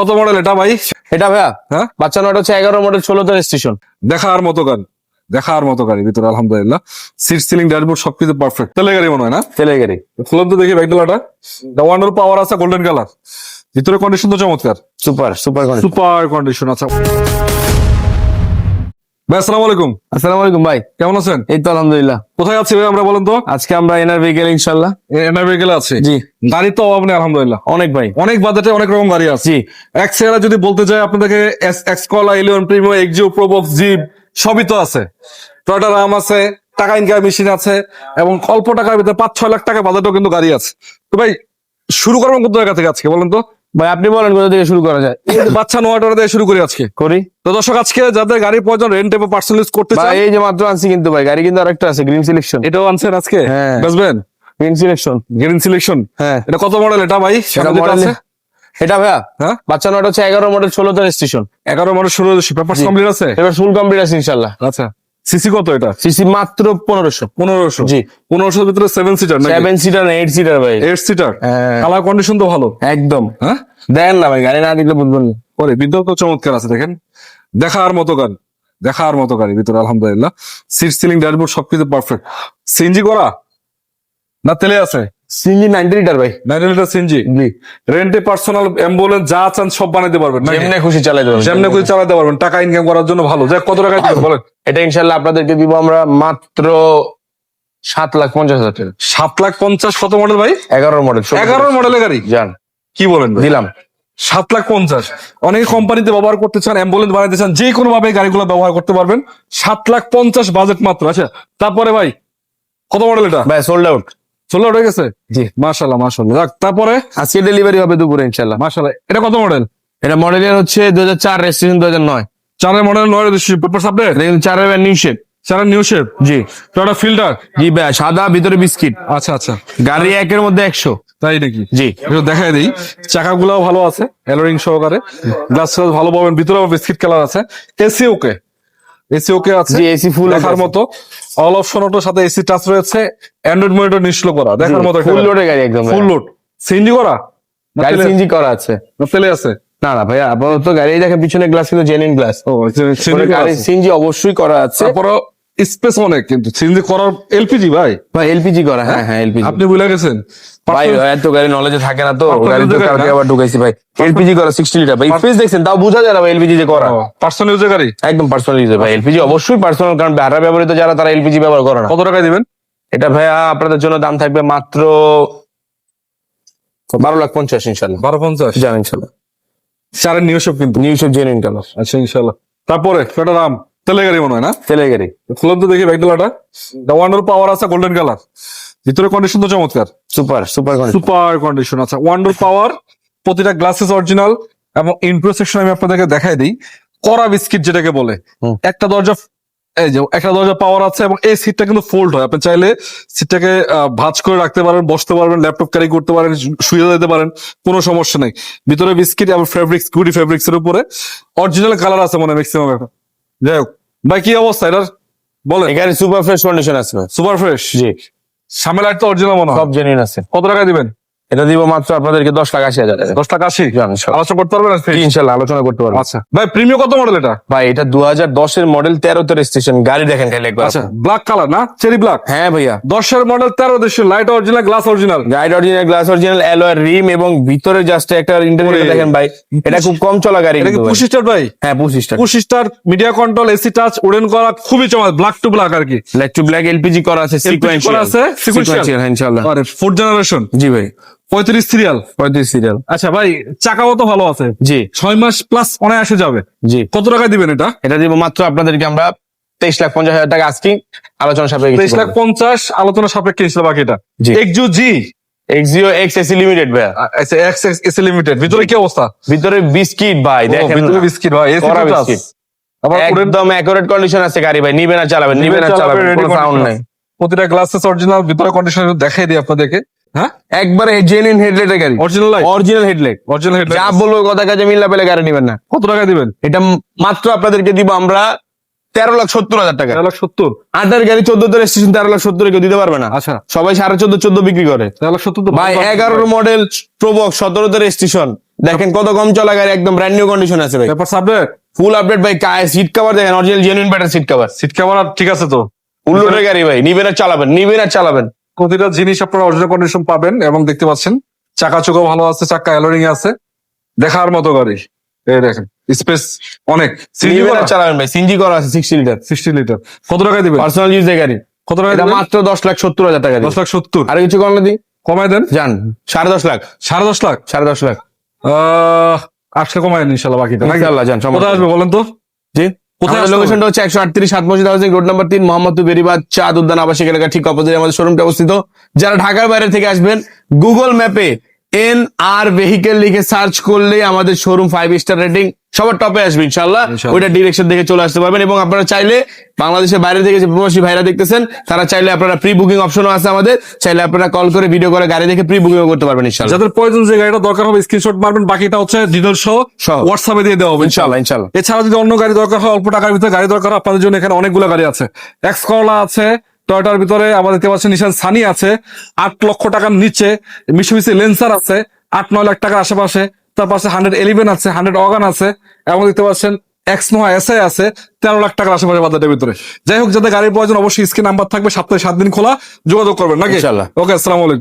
কত মডেল এটা ভাই? এটা ভাইয়া? হ্যাঁ? বাচ্চা নয়টা হচ্ছে এগারো মডেল ষোলোতে রেজিস্ট্রেশন দেখার মতো গাড়ি। দেখার মতো গাড়ি ভিতরে আলহামদুলিল্লাহ। সিট সিলিং ড্যাশবোর্ড সবকিছু পারফেক্ট তেলে গাড়ি মনে হয় না? তেলে গাড়ি। খুললাম তো দেখি ব্যাগডালাটা। ওয়ান্ডার পাওয়ার আছে গোল্ডেন কালার ভিতরে কন্ডিশন তো চমৎকার। সুপার সুপার সুপার কন্ডিশন আচ্ছা। ভাই আসসালামু আলাইকুম। আসসালামু আলাইকুম ভাই। কেমন আছেন? এই তো আলহামদুলিল্লাহ। কোথায় আছি ভাই আমরা বলেন তো? আজকে আমরা এনার ভেহিকেল ইনশাল্লাহ এনআরবি গেলে আছে। জি। গাড়ি তো অভাব নেই আলহামদুলিল্লাহ। অনেক ভাই। অনেক বাজেটে অনেক রকম গাড়ি আছে। এক সেরা যদি বলতে চাই আপনাদেরকে এক্স কলা eleven premium Axio Probox jeep সবই তো আছে। টয়টা রাম আছে টাকা ইনকাম মেশিন আছে এবং অল্প টাকার ভিতরে পাঁচ ছয় লাখ টাকা বাজেটও কিন্তু গাড়ি আছে। তো ভাই শুরু করবেন কোন জায়গা থেকে আজকে বলেন তো? ভাই আপনি বলেন কোথা থেকে শুরু করা যায়? বাচ্চা নোয়াটা দিয়ে শুরু করি আজকে। করি। তো দর্শক আজকে যাদের গাড়ির প্রয়োজন রেন্ট এবং পার্সোনাল ইউজ করতে ভাই এই যে মাত্র আনছি কিন্তু ভাই গাড়ি কিন্তু আরেকটা আছে গ্রিন সিলেকশন এটাও আনছেন আজকে? হ্যাঁ। গ্রিন সিলেকশন গ্রিন সিলেকশন হ্যাঁ। এটা কত মডেল এটা ভাই? এটা মডেল এটা ভাইয়া হ্যাঁ? বাচ্চা হচ্ছে এগারো মডেল রেজিস্ট্রেশন এগারো মডেল ষোলো পেপার কমপ্লিট আছে? এবার ফুল কমপ্লিট আছে ইনশাল্লাহ। আচ্ছা। সিসি কত এটা? সিসি মাত্র পনেরোশো। পনেরোশো। জি। পনেরোশোর ভিতরে সেভেন সিটার সেভেন সিটার না এইট সিটার ভাই। এইট সিটার কালার কন্ডিশন তো ভালো? একদম। হ্যাঁ? দেখেন না ভাই গাড়ি না দেখলে বুঝবেন না। পরে বিদ্যুৎ তো চমৎকার আছে দেখেন। দেখার মতো গাড়ি। দেখার মতো গাড়ি ভিতরে আলহামদুলিল্লাহ। সিট সিলিং ড্যাশবোর্ড সবকিছু পারফেক্ট সিএনজি করা? না তেলে আছে? সিঞ্জি নাইনটি লিটার ভাই। নাইন লিটার সিএনজি জি। রেন্টে পার্সোনাল অ্যাম্বুলেন্স যা চান সব বানাইতে পারবেন? যেমনি খুশি চালাই দেবেন। যেমনি করে চালাতে পারবেন। টাকা ইনকাম করার জন্য ভালো। যাক কত টাকা দিবেন বলেন? এটা ইনশাল্লাহ আপনাদেরকে দিব আমরা মাত্র সাত লাখ পঞ্চাশ হাজার টাকা। সাত লাখ পঞ্চাশ কত মডেল ভাই? এগারো মডেল এগারো মডেলের গাড়ি? যান কি বলেন? দিলাম। সাত লাখ পঞ্চাশ। অনেক কোম্পানিতে ব্যবহার করতে চান অ্যাম্বুলেন্স বানাইতে চান যে কোনো ভাবে গাড়িগুলো ব্যবহার করতে পারবেন। সাত লাখ পঞ্চাশ বাজেট মাত্র আচ্ছা। তারপরে ভাই কত মডেল এটা? ভাই সোল্ড আউট ষোলো গেছে? জি। মাশাল্লাহ যাক তারপরে? আজকে ডেলিভারি হবে দুপুরে ইনশাল্লাহ মাশাল্লাহ এটা কত মডেল এটা মডেলের হচ্ছে দু হাজার চার রেজিস্ট্রেশন দু হাজার নয়। চারের মডেল নয় পেপার আপডেট চারের নিউ শেপ চারের নিউ শেপ জি। টয়টা ফিল্টার জি ভাই সাদা ভিতরে বিস্কিট আচ্ছা আচ্ছা। গাড়ি একের মধ্যে একশো। তাই নাকি? জি। একটু দেখাই দিই। চাকাগুলোও ভালো আছে এলোরিং সহকারে। গ্লাস ভালো পাবেন ভিতরেও বিস্কিট কালার আছে। এসি ওকে এসি ওকে আছে? জি এসি ফুল দেখার মতো। অল অপশন অটো সাথে এসি টাচ রয়েছে। অ্যান্ড্রয়েড মনিটর নিশ্চল করা। দেখার মতো ফুল লোডে গাড়ি। একদম ফুল লোড সিএনজি করা? গাড়ি সিএনজি করা আছে। না তেলে আছে? না না ভাইয়া আপাতত গাড়ি দেখে পিছনে গ্লাস কিন্তু জেনুইন গ্লাস ও সিএনজি অবশ্যই করা আছে। তারপরে স্পেস অনেক কিন্তু সিএনজি করার এলপিজি ভাই। ভাই এলপিজি করা হ্যাঁ হ্যাঁ এলপিজি। আপনি বুঝে গেছেন? ভাই এত গাড়ি নলেজে থাকে না তো গাড়ি তো কালকে আবার ঢুকাইছি ভাই। এলপিজি করা সিক্সটি লিটার ভাই স্পেস দেখছেন তাও বোঝা যায় না ভাই এলপিজি যে করা। পার্সোনাল ইউজের গাড়ি? একদম পার্সোনাল ইউজ ভাই এলপিজি অবশ্যই পার্সোনাল কারণ ভাড়া ব্যবহৃত যারা তারা এলপিজি ব্যবহার করে না। কত টাকা দিবেন? এটা ভাইয়া আপনাদের জন্য দাম থাকবে মাত্র বারো লাখ পঞ্চাশ ইনশাল্লাহ বারো পঞ্চাশ? জান ইনশাল্লাহ চারের নিউ শপ কিন্তু। নিউ সব জেনুইন কালার আচ্ছা ইনশাল্লাহ তারপরে সেটা দাম? তেলে গাড়ি মনে হয় না? তেলে গাড়ি। খুললাম তো দেখি ব্যাগডালাটা ওয়ান্ডার পাওয়ার আছে গোল্ডেন কালার ভিতরে কন্ডিশন তো চমৎকার। সুপার সুপার সুপার কন্ডিশন আচ্ছা ওয়ান্ডার পাওয়ার প্রতিটা গ্লাসেস অরিজিনাল এবং ইন্ট্রো সেকশন আমি আপনাদেরকে দেখাই দিই। কড়া বিস্কিট যেটাকে বলে। একটা দরজা এই যে একটা দরজা পাওয়ার আছে এবং এই সিটটা কিন্তু ফোল্ড হয়। আপনি চাইলে সিটটাকে ভাঁজ করে রাখতে পারেন বসতে পারবেন ল্যাপটপ ক্যারি করতে পারেন শুয়ে যেতে পারেন কোনো সমস্যা নেই। ভিতরে বিস্কিট এবং ফেব্রিক্স গুডি ফেব্রিক্স এর উপরে। অরিজিনাল কালার আছে মনে ম্যাক্সিমাম যাই হোক ভাই কি অবস্থা এটার? বলেন। এখানে সুপার ফ্রেশ কন্ডিশন আছে সুপার ফ্রেশ জি। সামেলার তো অরিজিনাল মনে হয়। সব জেনুইন আছে। কত টাকা দিবেন? এটা দিব মাত্র আপনাদেরকে দশ লাখ আশি হাজার দশ টাকা আশি? আলোচনা করতে পারবেন? ইনশাল্লাহ আলোচনা করতে পারব। আচ্ছা। ভাই প্রিমিয়াম কত মডেল এটা? ভাই এটা দু হাজার দশের মডেল তেরোতে স্টেশন গাড়ি দেখেন খালি একবার। আচ্ছা ব্ল্যাক কালার না? চেরি ব্ল্যাক হ্যাঁ ভাইয়া। দশের মডেল তেরো দেশের light original glass original guide original glass original অ্যালয়ের rim এবং ভিতরে জাস্ট একটা ইন্টারনেট দেখেন ভাই এটা খুব কম চলা গাড়ি এটা। পুশি স্টার ভাই? হ্যাঁ পঁচিশ টাকা push start media control AC touch wooden করা খুবই চমৎকার ব্ল্যাক টু ব্ল্যাক আর কি। ব্ল্যাক টু ব্ল্যাক এলপিজি করা আছে সিকোয়েন্সিয়াল করা আছে, sequential। হ্যাঁ ইনশাআল্লাহ আরে ফোর্থ জেনারেশন জি ভাই। পঁয়ত্রিশ সিরিয়াল পঁয়ত্রিশ সিরিয়াল আচ্ছা ভাই চাকাও তো ভালো আছে। জি। ছয় মাস প্লাস অনায়াসে যাবে। জি। কত টাকা দিবেন এটা? এটা দিব মাত্র আপনাদেরকে আমরা তেইশ লাখ পঞ্চাশ হাজার টাকা আজকে আলোচনা সাপেক্ষে তেইশ লাখ পঞ্চাশ আলোচনা সাপেক্ষে ছিল বাকিটা জি। এক্সু জি এক্সিও এক্স এসি লিমিটেড আচ্ছা এক্স এক্স এস লিমিটেড ভিতরে কি অবস্থা? ভিতরে বিস্কিট ভাই দেখেন ভিতরে না। বিস্কিট ভাই এসি কড়া টাচ বিস্কিট। আবার একদম অ্যাকুরেট কন্ডিশন আছে গাড়ি ভাই নিবে না চালাবেন নিবে না চালাবেন কোনো সাউন্ড নাই। প্রতিটা গ্লাসেস অরিজিনাল ভিতরে কন্ডিশন দেখাই দিই আপনাদেরকে। হ্যাঁ? একবারে জেনুইন হেডলাইটের গাড়ি। Original original headlight original head যা বলব কথা কাজে মিল্লা পেলে গাড়ি নিবেন না। কত টাকা দিবেন? এটা মাত্র আপনাদেরকে দিব আমরা তেরো লাখ সত্তর হাজার টাকা। তেরো লাখ সত্তর? আটার গাড়ি চোদ্দ রেজিস্ট্রেশন তেরো লাখ সত্তর কেউ দিতে পারবে না। আচ্ছা। সবাই সাড়ে চোদ্দ চোদ্দ বিক্রি করে। তেরো লাখ সত্তর ভাই এগারো মডেল প্রবক সতেরোতে রেজিস্ট্রেশন দেখেন কত কম চলা গাড়ি একদম ব্র্যান্ড নিউ কন্ডিশন আছে ভাই। ফুল আপডেট ভাই সিট কভার দেখেন original genuine batter seat cover seat camera ঠিক আছে তো। ফুল লোডের গাড়ি ভাই নিবেন আর চালাবেন নিবেন আর চালাবেন। প্রতিটা জিনিস আপনারা অরিজিনাল কন্ডিশন পাবেন এবং দেখতে পাচ্ছেন চাকা চোখা ভালো আছে চাকা অ্যালোরিং আছে। দেখার মতো গাড়ি। এই দেখেন স্পেস অনেক। নিবেন আর চালাবেন ভাই সিনজি করা আছে সিক্সটি লিটার সিক্সটি লিটার কত টাকা দিবেন? পার্সোনাল ইউজের গাড়ি। কত টাকা দিবেন? মাত্র দশ লাখ সত্তর হাজার টাকা দশ লাখ সত্তর। আর কিছু কম দিই? কমাই দেন। যান সাড়ে দশ লাখ। সাড়ে দশ লাখ? সাড়ে দশ লাখ। আহ আটশো কমাই দেন ইনশাল্লাহ বাকিটা? ইনশাআল্লাহ যান সমস্যা আসবে বলেন তো? জি? কোথায়? লোকেশনটা হচ্ছে একশো আটত্রিশ সাত মসজিদ হাউসিং রোড নাম্বার তিন মোহাম্মদপুর বেরিবাদ চাঁদ উদ্যান আবাসিক এলাকা ঠিক অপোজিট আমাদের শোরুমটা অবস্থিত যারা ঢাকার বাইরে থেকে আসবেন গুগল ম্যাপে এন আর ভেহিকেল লিখে সার্চ করলে আমাদের শোরুম ফাইভ স্টার রেটিং সবার টপে আসবে ইনশাল্লাহ ওইটা ডিরেকশন দেখে চলে আসতে পারবেন এবং আপনারা চাইলে বাংলাদেশের বাইরে থেকে যে প্রবাসী ভাইরা দেখতেছেন তারা চাইলে আপনারা প্রি বুকিং অপশনও আছে আমাদের। চাইলে আপনারা কল করে ভিডিও করে গাড়ি দেখে প্রি বুকিং করতে পারবেন ইনশাল্লাহ যাদের প্রয়োজন যে গাড়িটা দরকার হবে স্ক্রিনশট মারবেন বাকিটা হচ্ছে ডিটেল সহ। হোয়াটসঅ্যাপে দিয়ে দেওয়া হবে ইনশাল্লাহ ইনশাল্লাহ এছাড়া যদি অন্য গাড়ি দরকার হয় অল্প টাকার ভিতরে গাড়ি দরকার হয় আপনাদের জন্য এখানে অনেকগুলো গাড়ি আছে। এক্স করলা আছে টয়টার ভিতরে আমাদের দেখতে পাচ্ছেন নিশান সানি আছে আট লক্ষ টাকার নিচে মিশুমিসি লেন্সার আছে আট নয় লাখ টাকার আশেপাশে তার পাশে হান্ড্রেড এলিভেন আছে হান্ড্রেড অগান আছে এবং দেখতে পাচ্ছেন এক্স নোয়া এসআই আছে তেরো লাখ টাকার আশেপাশে বাজারের ভিতরে। যাই হোক যাদের গাড়ির প্রয়োজন অবশ্যই স্ক্রিন নাম্বার থাকবে সপ্তাহে সাত দিন খোলা যোগাযোগ করবেন নাকি। ওকে আসসালাম আলাইকুম।